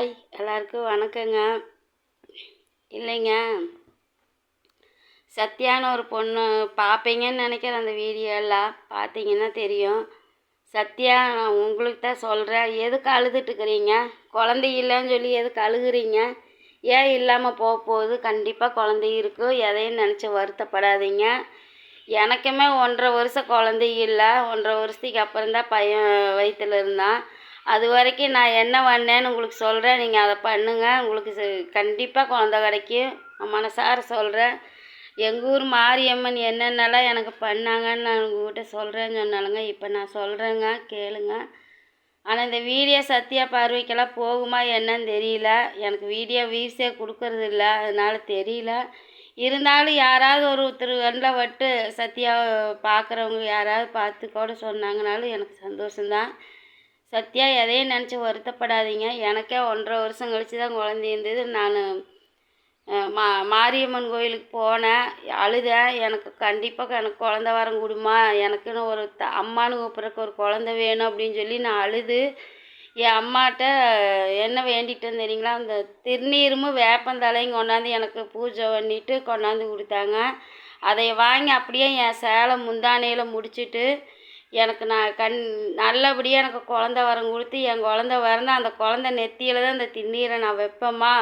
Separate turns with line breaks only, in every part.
Hi எல்லாருக்கும் வணக்கங்க. இல்லைங்க. சத்யான்னு ஒரு பொண்ணு பார்ப்பீங்கன்னு நினைக்கிறேன் அந்த வீடியோலாம் பார்த்தீங்கன்னா தெரியும். சத்யா நான் உங்களுக்கு தான் சொல்கிறேன் எதுக்கு அழுதுட்டு இருக்கிறீங்க குழந்தை இல்லைன்னு சொல்லி எதுக்கு அழுகுறீங்க? ஏன் இல்லாமல் போக போகுது கண்டிப்பாக குழந்தை இருக்கும். எதையும் நினச்சி வருத்தப்படாதீங்க. எனக்குமே ஒன்றரை வருஷம் குழந்தை இல்லை. ஒன்றரை வருஷத்துக்கு அப்புறம் தான் பையன் வயிற்றுல இருந்தான். அது வரைக்கும் நான் என்ன பண்ணேன்னு உங்களுக்கு சொல்கிறேன் நீங்கள் அதை பண்ணுங்கள் உங்களுக்கு கண்டிப்பாக குழந்த கிடைக்கும். மனசார சொல்கிறேன் எங்கள் ஊர் மாரியம்மன் என்னென்னலாம் எனக்கு பண்ணாங்கன்னு நான் உங்கள்கிட்ட சொல்கிறேன்னு சொன்னாலுங்க இப்போ நான் சொல்கிறேங்க கேளுங்க. ஆனால் இந்த வீடியோ சத்யா பார்வைக்கெல்லாம் போகுமா என்னன்னு தெரியல. எனக்கு வீடியோ வீஸே கொடுக்கறது இல்லை. அதனால் தெரியல. இருந்தாலும் யாராவது ஒரு ஒருத்தர் கண்ணில் வட்டு சத்யா பார்க்குறவங்க யாராவது பார்த்து கூட சொன்னாங்கனாலும் எனக்கு சந்தோஷம்தான். சத்யா எதையும் நினச்சி வருத்தப்படாதீங்க. எனக்கே ஒன்றரை வருஷம் கழிச்சு தான் குழந்தை இருந்தது. நான் மா மாரியம்மன் கோயிலுக்கு போனேன். அழுதேன். எனக்கு கண்டிப்பாக எனக்கு குழந்த வரம் கொடுமா. எனக்குன்னு ஒரு த அம்மானு கூப்பிட்றக்கு ஒரு குழந்த வேணும் அப்படின்னு சொல்லி நான் அழுது. என் அம்மாட்ட என்ன வேண்டிகிட்டேன்னு தெரியுங்களா? அந்த திருநீரும் வேப்பந்தலையும் கொண்டாந்து எனக்கு பூஜை பண்ணிட்டு கொண்டாந்து கொடுத்தாங்க. அதை வாங்கி அப்படியே என் சேலை முந்தானையில் முடிச்சுட்டு எனக்கு நான் கண் நல்லபடியாக எனக்கு குழந்த வரம் கொடுத்து என் குழந்த வரந்து அந்த குழந்த நெத்தியில் தான் அந்த திண்ணீரை நான் வைப்பேம்மா.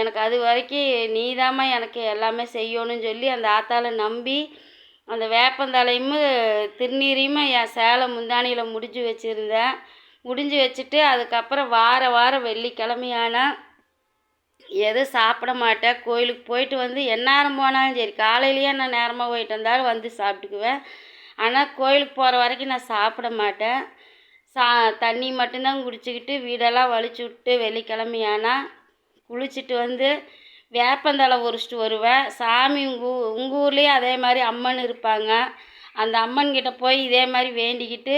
எனக்கு அது வரைக்கும் நீதாம்மா எனக்கு எல்லாமே செய்யணும்னு சொல்லி அந்த ஆத்தால நம்பி அந்த வேப்பந்தலையும் திருநீரையும் என் சேலை முந்தானியில் முடிஞ்சு வச்சுருந்தேன். முடிஞ்சு வச்சுட்டு அதுக்கப்புறம் வார வாரம் வெள்ளிக்கிழமையானால் எதுவும் சாப்பிட மாட்டேன். கோயிலுக்கு போயிட்டு வந்து எந்நேரம் போனாலும் சரி காலையிலேயே நான் நேரமாக போயிட்டு வந்தாலும் வந்து சாப்பிட்டுக்குவேன். ஆனால் கோயிலுக்கு போகிற வரைக்கும் நான் சாப்பிட மாட்டேன். சா தண்ணி மட்டும்தான் குடிச்சிக்கிட்டு வீடெல்லாம் வலிச்சு விட்டு வெள்ளிக்கிழமையானா குளிச்சுட்டு வந்து வேப்பந்தழை உரிச்சிட்டு வருவேன். சாமி உங்கள் உங்கள் ஊர்லேயும் அதே மாதிரி அம்மன் இருப்பாங்க. அந்த அம்மன்கிட்ட போய் இதே மாதிரி வேண்டிக்கிட்டு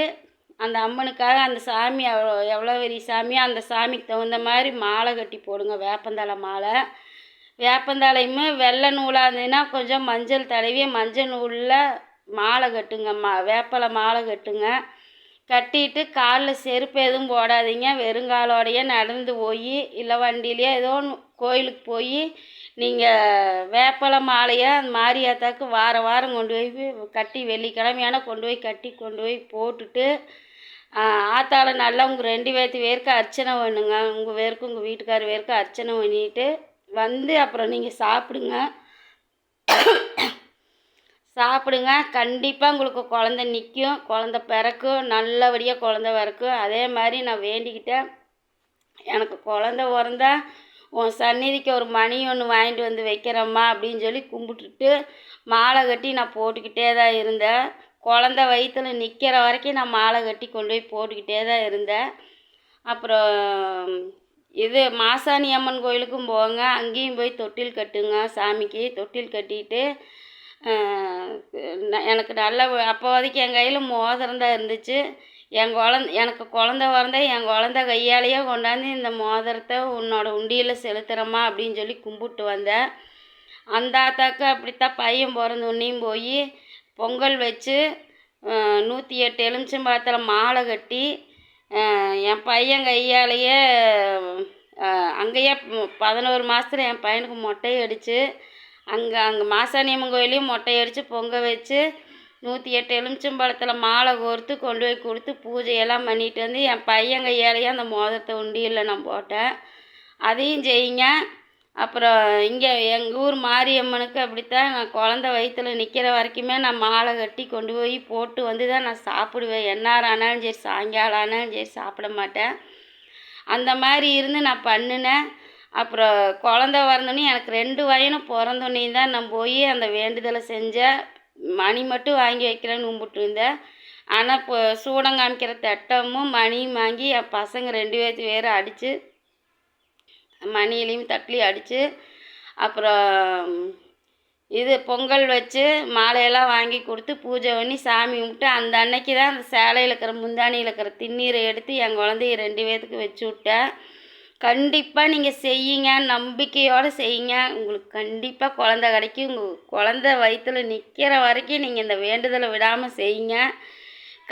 அந்த அம்மனுக்காக அந்த சாமி எவ்வளோ எவ்வளோ பெரிய சாமியோ அந்த சாமிக்கு தகுந்த மாதிரி மாலை கட்டி போடுங்க வேப்பந்தழை மாலை. வேப்பந்தழையும் வெள்ளை நூலாக இருந்ததுன்னா கொஞ்சம் மஞ்சள் தடவி மஞ்சள் நூலில் மாலை கட்டுங்க மா வேப்பலை மாலை கட்டுங்க. கட்டிட்டு காலில் செருப்பு எதுவும் போடாதீங்க. வெறுங்காலோடையே நடந்து போய் இல்லை வண்டியிலையே ஏதோ ஒன்று கோயிலுக்கு போய் நீங்கள் வேப்பலை மாலையை அந்த மாரியாத்தாக்கு வாரம் வாரம் கொண்டு போய் கட்டி வெள்ளிக்கிழமையான கொண்டு போய் கட்டி கொண்டு போய் போட்டுட்டு ஆத்தால நல்லா உங்கள் ரெண்டு பேர்த்து பேருக்கு அர்ச்சனை பண்ணுங்க உங்கள் பேருக்கு உங்கள் வீட்டுக்கார பேருக்கு அர்ச்சனை பண்ணிட்டு வந்து அப்புறம் நீங்கள் சாப்பிடுங்க. சாப்பிடுங்க. கண்டிப்பாக உங்களுக்கு குழந்த நிற்கும் குழந்த பிறக்கும். நல்லபடியாக குழந்த பிறக்கும் அதே மாதிரி நான் வேண்டிக்கிட்டேன். எனக்கு குழந்த பிறந்தா உன் சந்நிதிக்கு ஒரு மணி ஒன்று வாங்கிட்டு வந்து வைக்கிறம்மா அப்படின்னு சொல்லி கும்பிட்டுட்டு மாலை கட்டி நான் போட்டுக்கிட்டே தான் இருந்தேன். குழந்த வயிற்றுல நிற்கிற வரைக்கும் நான் மாலை கட்டி கொண்டு போய் போட்டுக்கிட்டே தான் இருந்தேன். அப்புறம் இது மாசாணி அம்மன் கோயிலுக்கும் போங்க. அங்கேயும் போய் தொட்டில் கட்டுங்க. சாமிக்கு தொட்டில் கட்டிட்டு எனக்கு நல்ல அப்போதைக்கு என் கையில் மோதிரம் தான் இருந்துச்சு. என் குழந்த எனக்கு குழந்த பிறந்தா என் குழந்த கையாலேயே கொண்டாந்து இந்த மோதிரத்தை உன்னோட உண்டியில் செலுத்துகிறம்மா அப்படின்னு சொல்லி கும்பிட்டு வந்தேன். அந்த ஆத்தாக்கு அப்படித்தான் பையன் பிறந்த உன்னையும் போய் பொங்கல் வச்சு நூற்றி எட்டு எலுமிச்சம்பழத்தில் மாலை கட்டி என் பையன் கையாலேயே அங்கேயே பதினோரு மாதத்துல என் பையனுக்கு மொட்டையை அடித்து அங்கே அங்கே மாசாணியம்மன் கோயிலையும் மொட்டை அடித்து பொங்க வச்சு நூற்றி எட்டு எலுமிச்சம்பழத்தில் மாலை கோர்த்து கொண்டு போய் கொடுத்து பூஜையெல்லாம் பண்ணிட்டு வந்து என் பையன் கையாலேயே அந்த மோதிரத்தை உண்டியில் நான் போட்டேன். அதையும் செய்யுங்க. அப்புறம் இங்கே எங்கள் ஊர் மாரியம்மனுக்கு அப்படித்தான் நான் குழந்த வயிற்றுல நிற்கிற வரைக்குமே நான் மாலை கட்டி கொண்டு போய் போட்டு வந்து தான் நான் சாப்பிடுவேன். எந்நேரம் ஆனாலும் சரி சாயங்காலம் ஆனாலும் சரி சாப்பிட மாட்டேன். அந்த மாதிரி இருந்து நான் பண்ணினேன். அப்புறம் குழந்த பிறந்தோன்னே எனக்கு ரெண்டு வயனும் பிறந்தோன்னே தான் நான் போய் அந்த வேண்டுதலை செஞ்சேன் மணி மட்டும் வாங்கி வைக்கிறேன்னு கும்பிட்டு இருந்தேன். ஆனால் இப்போ சூடம் காமிக்கிற தட்டமும் மணியும் வாங்கி என் பசங்க ரெண்டு பேர்த்து வேறு அடித்து மணியிலையும் தட்டிலையும் அடித்து அப்புறம் இது பொங்கல் வச்சு மாலையெல்லாம் வாங்கி கொடுத்து பூஜை பண்ணி சாமி கும்பிட்டு அந்த அன்னைக்கு தான் அந்த சேலையில் இருக்கிற முந்தானியில் இருக்கிற திண்ணீரை எடுத்து என் குழந்தைய ரெண்டு பேர்த்துக்கு வச்சு விட்டேன். கண்டிப்பாக நீங்கள் செய்யுங்க நம்பிக்கையோடு செய்யுங்க. உங்களுக்கு கண்டிப்பாக குழந்த கிடைக்கும். உங்கள் குழந்த வயிற்றில் நிற்கிற வரைக்கும் நீங்கள் இந்த வேண்டுதலை விடாமல் செய்யுங்க.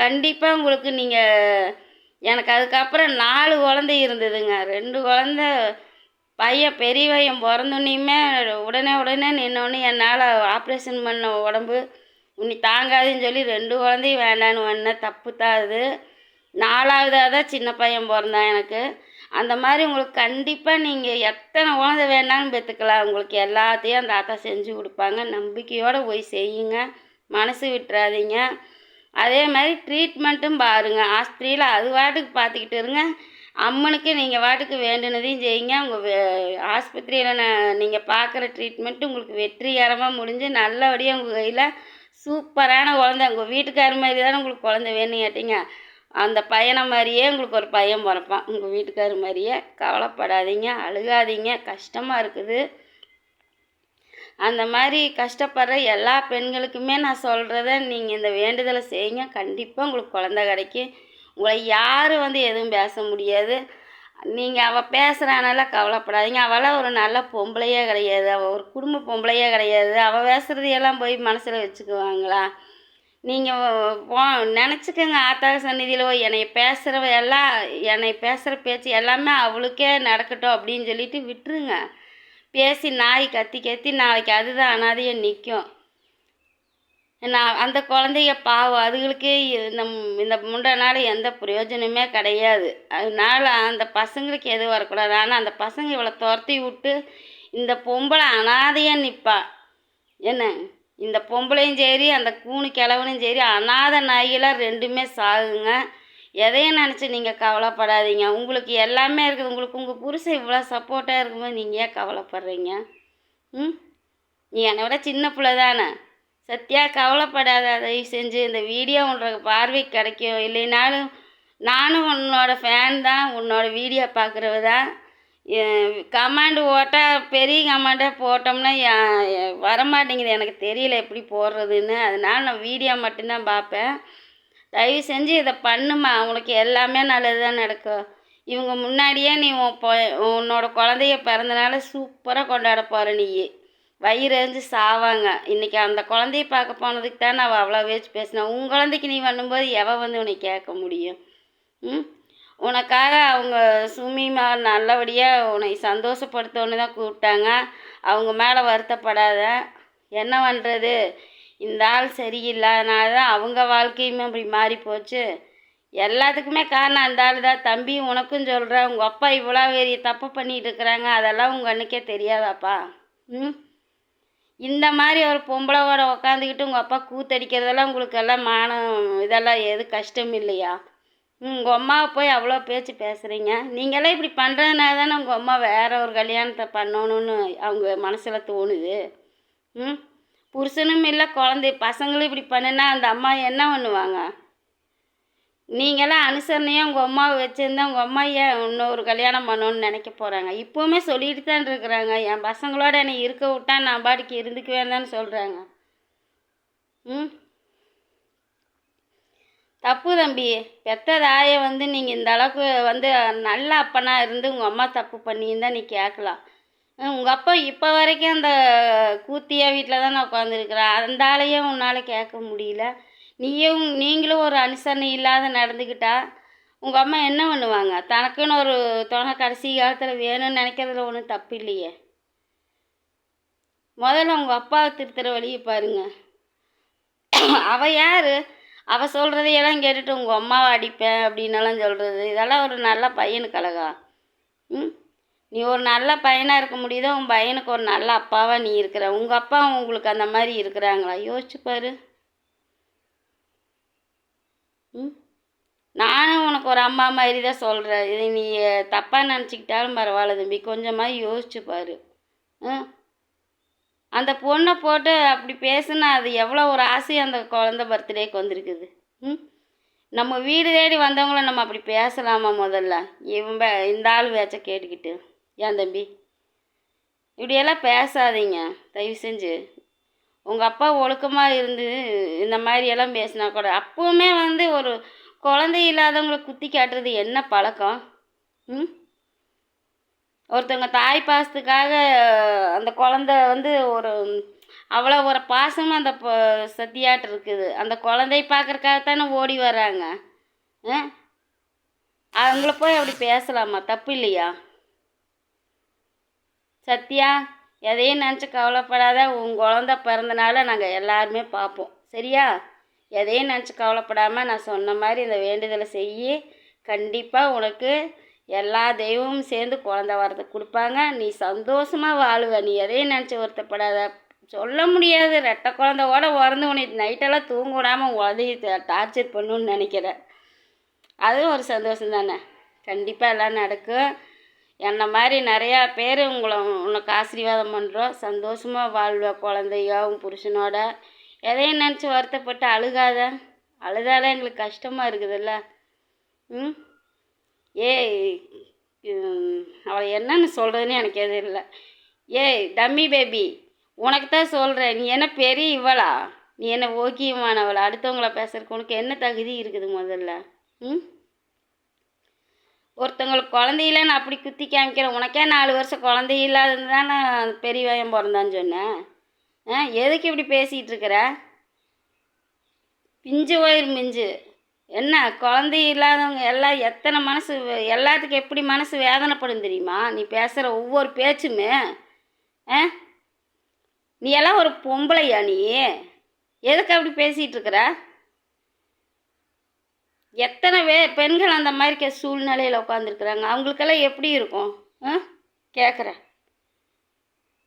கண்டிப்பாக உங்களுக்கு நீங்கள் எனக்கு அதுக்கப்புறம் நாலு குழந்தை இருந்ததுங்க. ரெண்டு குழந்த பையன் பெரிய பையன் பிறந்தோன்னையுமே உடனே உடனே நின்னோடனே என்னால் ஆப்ரேஷன் பண்ண உடம்பு உன்னை தாங்காதுன்னு சொல்லி ரெண்டு குழந்தையும் வேண்டான்னு வேணேன் தப்பு தான் அது. நாலாவதாக தான் சின்ன பையன் பிறந்தான் எனக்கு. அந்த மாதிரி உங்களுக்கு கண்டிப்பாக நீங்கள் எத்தனை குழந்தை வேணாலும் பெற்றுக்கலாம் உங்களுக்கு எல்லாத்தையும் அந்த ஆத்தா செஞ்சு கொடுப்பாங்க. நம்பிக்கையோடு போய் செய்யுங்க. மனசு விட்டுறாதீங்க. அதே மாதிரி ட்ரீட்மெண்ட்டும் பாருங்கள் ஆஸ்பத்திரியில் அது வாட்டுக்கு பார்த்துக்கிட்டு இருங்க. அம்மனுக்கு நீங்கள் வாட்டுக்கு வேண்டுனதையும் செய்யுங்க. உங்கள் ஆஸ்பத்திரியில் நான் நீங்கள் பார்க்குற ட்ரீட்மெண்ட்டு உங்களுக்கு வெற்றிகரமாக முடிஞ்சு நல்லபடியாக உங்கள் கையில் சூப்பரான குழந்த. உங்கள் வீட்டுக்கார மாதிரி தானே உங்களுக்கு குழந்த வேணும் கேட்டீங்க. அந்த பையனை மாதிரியே உங்களுக்கு ஒரு பையன் பிறப்பான். உங்கள் வீட்டுக்கார மாதிரியே கவலைப்படாதீங்க அழுகாதீங்க கஷ்டமாக இருக்குது. அந்த மாதிரி கஷ்டப்படுற எல்லா பெண்களுக்குமே நான் சொல்கிறத நீங்கள் இந்த வேண்டுதலை செய்யுங்க. கண்டிப்பாக உங்களுக்கு குழந்த கிடைக்கும். உங்களை யாரும் வந்து எதுவும் பேச முடியாது. நீங்கள் அவள் பேசுகிறானால கவலைப்படாதீங்க. அவளாம் ஒரு நல்ல பொம்பளையே கிடையாது. அவள் ஒரு குடும்ப பொம்பளையே கிடையாது. அவள் பேசுகிறதையெல்லாம் போய் மனசில் வச்சுக்குவாங்களா? நீங்கள் போ நினச்சிக்கோங்க ஆத்தா சந்நிதியில் என்னை பேசுகிறவ எல்லாம் என்னை பேசுகிற பேச்சு எல்லாமே அவளுக்கே நடக்கட்டும் அப்படின்னு சொல்லிட்டு விட்டுருங்க. பேசி நாய் கத்தி கத்தி நாளைக்கு அதுதான் அனாதையாக நிற்கும் நான் அந்த குழந்தைய பாவம் அதுகளுக்கு இந்த இந்த முண்டனால எந்த பிரயோஜனமே கிடையாது. அதனால அந்த பசங்களுக்கு எதுவும் வரக்கூடாது. ஆனால் அந்த பசங்க இவளை துரத்தி விட்டு இந்த பொம்பளை அனாதையாக நிற்பா என்ன? இந்த பொம்பளையும் சரி அந்த கூணு கிழவனும் சரி அனாதை நாய்களாக ரெண்டுமே சாகுங்க. எதையும் நினச்சி நீங்கள் கவலைப்படாதீங்க. உங்களுக்கு எல்லாமே இருக்குது. உங்களுக்கு உங்கள் புருஷன் இவ்வளோ சப்போர்ட்டாக இருக்கும்போது நீங்கள் ஏன் கவலைப்படுறீங்க? ம்? நீ என்னை விட சின்ன பிள்ளை தானே. சத்யா கவலைப்படாத. தயவு செஞ்சு இந்த வீடியோ உன்னோட பார்வை கிடைக்கும். இல்லைனாலும் நானும் உன்னோட ஃபேன் தான். உன்னோட வீடியோ பார்க்குறவ தான். கமாண்டு ஓட்டால் பெரிய கமாண்டாக போட்டோம்னா வரமாட்டேங்குது. எனக்கு தெரியல எப்படி போடுறதுன்னு. அதனால் நான் வீடியோ மட்டும்தான் பார்ப்பேன். தயவு செஞ்சு இதை பண்ணுமா உனக்கு எல்லாமே நல்லது தான் நடக்கும். இவங்க முன்னாடியே நீ உன் பொ உன்னோட குழந்தைய பிறந்தனால சூப்பராக கொண்டாட போகிற நீ. வயிறு எரிஞ்சு சாவாங்க. இன்றைக்கி அந்த குழந்தைய பார்க்க போனதுக்கு தான் நான் அவ்வளோ வேச்சு பேசினேன் உன் குழந்தைக்கு நீ பண்ணும்போது எவ வந்து உன்னை கேட்க முடியும்? ம்? உனக்காக அவங்க சுமிமா நல்லபடியாக உன்னை சந்தோஷப்படுத்தோன்னு தான் கூப்பிட்டாங்க. அவங்க மேலே வருத்தப்படாத. என்ன பண்ணுறது இந்த ஆள் சரியில்லாதனால தான் அவங்க வாழ்க்கையுமே அப்படி மாறி போச்சு. எல்லாத்துக்குமே காரணம் அந்த ஆள் தான் தம்பி உனக்கும் சொல்கிறேன் உங்கள் அப்பா இவ்வளோ பெரிய தப்பு பண்ணிகிட்டு இருக்கிறாங்க. அதெல்லாம் உங்கள் அன்னைக்கே தெரியாதாப்பா. ம்? இந்த மாதிரி ஒரு பொம்பளையோட உக்காந்துக்கிட்டு உங்கள் அப்பா கூத்தடிக்கிறதெல்லாம் உங்களுக்கு எல்லாம் மானம் இதெல்லாம் எது கஷ்டம் இல்லையா? உங்கள் அம்மாவை போய் அவ்வளோ பேச்சு பேசுகிறீங்க நீங்களாம் இப்படி பண்ணுறதுனால தானே உங்கள் அம்மா வேற ஒரு கல்யாணத்தை பண்ணணும்னு அவங்க மனசில் தோணுது. ம்? புருஷனும் இல்லை குழந்தை பசங்களும் இப்படி பண்ணுனா அந்த அம்மா என்ன பண்ணுவாங்க? நீங்களாம் அனுசரணையாக உங்கள் அம்மாவை வச்சுருந்தா உங்கள் அம்மா ஏன் இன்னொரு கல்யாணம் பண்ணணும்னு நினைக்க போகிறாங்க இப்போவுமே சொல்லிட்டு தான் இருக்கிறாங்க. என் பசங்களோட என்னை இருக்க விட்டா நான் பாட்டுக்கு இருந்துக்குவேன் தான் சொல்கிறாங்க ம்? தப்பு தம்பி. பெத்த தாயை வந்து நீங்கள் இந்த அளவுக்கு வந்து நல்ல அப்பனா இருந்து உங்கள் அம்மா தப்பு பண்ணியிருந்தா நீ கேட்கலாம். உங்கள் அப்பா இப்போ வரைக்கும் அந்த கூத்தியா வீட்டில் தானே உட்காந்துருக்குறா அந்த அந்தாலையும் உன்னால் கேட்க முடியல. நீயும் நீங்களும் ஒரு அனுசரணை இல்லாத நடந்துக்கிட்டா உங்கள் அம்மா என்ன பண்ணுவாங்க? தனக்குன்னு ஒரு துணை கடைசி காலத்தில் வேணும்னு நினைக்கிறதுல ஒன்றும் தப்பு இல்லையே. முதல்ல உங்கள் அப்பாவை திருத்துற வழியை பாருங்க. அவள் யார்? அவள் சொல்கிறதையெல்லாம் கேட்டுட்டு உங்கள் அம்மாவை அடிப்பேன் அப்படின்னெல்லாம் சொல்கிறது இதெல்லாம் ஒரு நல்ல பையனுக்கு அழகா. ம்? நீ ஒரு நல்ல பையனாக இருக்க முடியுதோ உன் பையனுக்கு ஒரு நல்ல அப்பாவாக நீ இருக்கிற. உங்கள் அப்பா உங்களுக்கு அந்த மாதிரி இருக்கிறாங்களா? யோசிச்சு பாரு. ம்? நானும் உனக்கு ஒரு அம்மா மாதிரி தான் சொல்கிறேன் இதை நீ தப்பாக நினச்சிக்கிட்டாலும் பரவாயில்ல தம்பி. கொஞ்சமாக யோசிச்சு பாரு. ம்? அந்த பொண்ணை போட்டு அப்படி பேசுனா அது எவ்வளோ ஒரு ஆசை அந்த குழந்த பர்த்டேக்கு வந்திருக்குது. ம்? நம்ம வீடு தேடி வந்தவங்கள நம்ம அப்படி பேசலாமா முதல்ல? இவன் இந்த ஆள் வேச்ச கேட்டுக்கிட்டு. ஏன் தம்பி? இப்படியெல்லாம் பேசாதீங்க. தயவு செஞ்சு. உங்கள் அப்பா ஒழுக்கமாக இருந்து இந்த மாதிரியெல்லாம் பேசினா கூட அப்போவுமே வந்து ஒரு குழந்தை இல்லாதவங்களை குத்தி காட்டுறது என்ன பழக்கம்? ம்? ஒருத்தவங்க தாய் பாசத்துக்காக அந்த குழந்த வந்து ஒரு அவ்வளோ ஒரு பாசமாக அந்த சத்தியாட்டு இருக்குது. அந்த குழந்தைய பார்க்குறக்காகத்தானே ஓடி வராங்க அவங்கள போய் அப்படி பேசலாமா? தப்பு இல்லையா? சத்யா எதையும் நினச்சி கவலைப்படாத. உன் குழந்த பிறந்தனால நாங்கள் எல்லாருமே பார்ப்போம். சரியா? எதையும் நினச்சி கவலைப்படாமல் நான் சொன்ன மாதிரி இந்த வேண்டுதலை செய் கண்டிப்பாக உனக்கு எல்லா தெய்வமும் சேர்ந்து குழந்த வரத்தை கொடுப்பாங்க. நீ சந்தோஷமாக வாழுவ. நீ எதையும் நினச்சி வருத்தப்படாத. சொல்ல முடியாது. ரெட்டை குழந்தையோட உறந்து உன்னை நைட்டெல்லாம் தூங்க விடாமல் உதவி டார்ச்சர் பண்ணுன்னு நினைக்கிறேன் அதுவும் ஒரு சந்தோஷம் தானே. கண்டிப்பாக எல்லாம் நடக்கும். என்னை மாதிரி நிறையா பேர் உங்களை உனக்கு ஆசீர்வாதம் பண்ணுறோம் சந்தோஷமாக வாழ்வ குழந்தையா உன் புருஷனோட. எதையும் நினச்சி வருத்தப்பட்டு அழுகாத. அழுதாலே எங்களுக்கு கஷ்டமாக இருக்குதுல்ல. ம்? ஏய் அவளை என்னன்னு சொல்கிறதுன்னு எனக்கு எதுவும் இல்லை. ஏய் டம்மி பேபி உனக்கு தான் சொல்கிறேன் நீ என்ன பெரிய இவளா? நீ என்ன ஓக்கியமானவளா? அடுத்தவங்கள பேசுறதுக்கு உனக்கு என்ன தகுதி இருக்குது முதல்ல? ம்? ஒருத்தவங்களுக்கு குழந்தையில நான் அப்படி குத்தி காமிக்கிறேன் உனக்கே நாலு வருஷம் குழந்தை இல்லாதது தானே பெரிய வயம் பிறந்தான்னு சொன்னேன். ஆ எதுக்கு இப்படி பேசிகிட்டு இருக்கிற? பிஞ்சு ஒயிர் மிஞ்சு. என்ன குழந்தை இல்லாதவங்க எல்லாம் எத்தனை மனசு எல்லாத்துக்கும் எப்படி மனசு வேதனைப்படும் தெரியுமா? நீ பேசுகிற ஒவ்வொரு பேச்சுமே ஆ? நீ எல்லாம் ஒரு பொம்பளையா நீ? எதுக்கு அப்படி பேசிகிட்டு இருக்கிற? எத்தனை வே பெண்கள் அந்த மாதிரி கே சூழ்நிலையில் உட்காந்துருக்குறாங்க அவங்களுக்கெல்லாம் எப்படி இருக்கும்? ஆ? கேட்குறேன்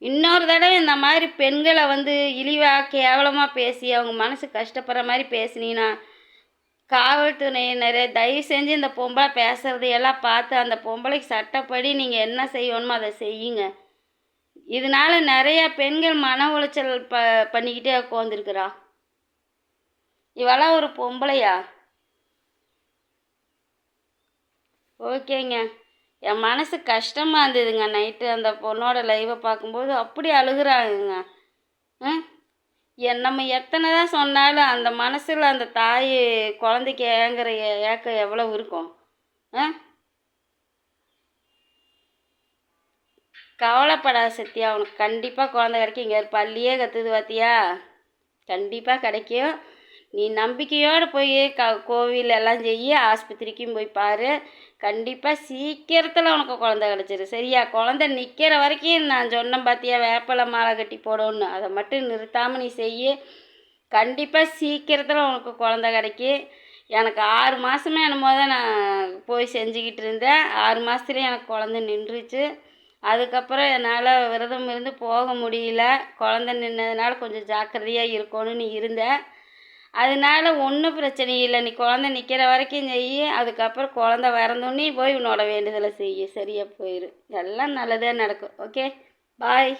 இன்னொரு தடவை இந்த மாதிரி பெண்களை வந்து இழிவாக கேவலமாக பேசி அவங்க மனசு கஷ்டப்படுற மாதிரி பேசுனீங்கன்னா காவல்துறையினரே தயவு செஞ்சு இந்த பொம்பளை பேசுறது எல்லாம் பார்த்து அந்த பொம்பளைக்கு சட்டப்படி நீங்கள் என்ன செய்யணுமோ அதை செய்யுங்க. இதனால நிறையா பெண்கள் மன உளைச்சல் ப பண்ணிக்கிட்டே உட்காந்துருக்குறா இவெல்லாம் ஒரு பொம்பளையா? ஓகேங்க. என் மனசு கஷ்டமாக இருந்ததுங்க நைட்டு அந்த பொண்ணோட லைவை பார்க்கும்போது. அப்படி அழுகுறாங்க ஆ? நம்ம எத்தனை தான் சொன்னாலும் அந்த மனசில் அந்த தாய் குழந்தைக்கு ஏங்குற ஏ- ஏக்கம் எவ்வளோ இருக்கும்? ஆ? கவலைப்படாத சத்யா உனக்கு கண்டிப்பாக குழந்தை கிடைக்கும். இங்கே பள்ளியே கத்துது பார்த்தியா கண்டிப்பாக கிடைக்கும். நீ நம்பிக்கையோடு போய் க கோவில் எல்லாம் செய்ய ஆஸ்பத்திரிக்கும் போய் பாரு. கண்டிப்பாக சீக்கிரத்தில் உனக்கு குழந்தை கிடச்சிரு. சரியா? குழந்தை நிற்கிற வரைக்கும் நான் சொன்னேன் பார்த்தியா வேப்பலை மாலை கட்டி போடணும்னு. அதை மட்டும் நிறுத்தாமல் நீ செய்ய. கண்டிப்பாக சீக்கிரத்தில் உனக்கு குழந்தை கிடைக்கும் எனக்கு ஆறு மாதமே என்னமோ தான் நான் போய் செஞ்சுக்கிட்டு இருந்தேன். ஆறு மாதத்துலேயே எனக்கு குழந்தை நின்றுச்சு. அதுக்கப்புறம் என்னால் விரதம் இருந்து போக முடியல. குழந்தை நின்னதுனால கொஞ்சம் ஜாக்கிரதையாக இருக்கணும்னு இருந்தேன். அதனால ஒன்றும் பிரச்சனை இல்லை. நீ குழந்தை நிற்கிற வரைக்கும் செய். அதுக்கப்புறம் குழந்தை பிறந்தோடனே போய் உன்னோட வேண்டுதலை செய்ய சரியாக போயிடும் எல்லாம் நல்லதே நடக்கும். Okay bye